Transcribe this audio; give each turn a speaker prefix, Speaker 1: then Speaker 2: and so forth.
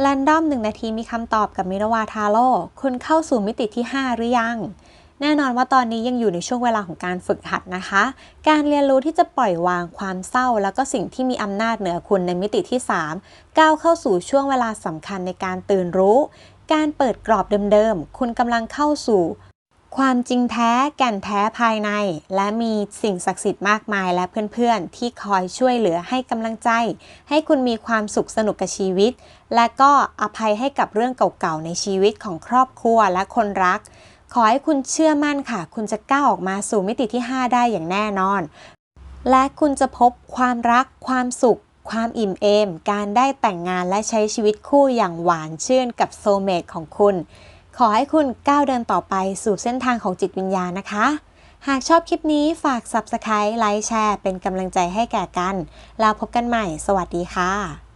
Speaker 1: แรนดอม1นาทีมีคำตอบกับมิรวาทาโร่คุณเข้าสู่มิติที่ 5 หรือยัง แน่นอนว่าตอนนี้ยังอยู่ในช่วงเวลาของการฝึกหัดนะคะ การเรียนรู้ที่จะปล่อยวางความเศร้า แล้วก็สิ่งที่มีอำนาจเหนือคุณในมิติที่ 3 ก้าวเข้าสู่ช่วงเวลาสำคัญในการตื่นรู้ การเปิดกรอบเดิมๆ คุณกำลังเข้าสู่ ความจริงแท้แก่นแท้ภายใน และมีสิ่งศักดิ์สิทธิ์มากมายและเพื่อนๆ ที่คอยช่วยเหลือให้กำลังใจ ให้คุณมีความสุขสนุกกับชีวิต และก็อภัยให้กับเรื่องเก่าๆ ในชีวิตของครอบครัวและคนรัก ขอให้คุณเชื่อมั่นค่ะ คุณจะก้าวออกมาสู่มิติที่ 5 ได้อย่างแน่นอน และคุณจะพบความรัก ความสุข ความอิ่มเอม การได้แต่งงานและใช้ชีวิตคู่อย่างหวานชื่นกับโซเมตของคุณ ขอให้คุณก้าวเดินต่อไปสู่เส้นทางของจิตวิญญาณนะคะ หากชอบคลิปนี้ฝาก Subscribe ไลค์แชร์ เป็นกำลังใจให้แก่กัน แล้วพบกันใหม่ สวัสดีค่ะ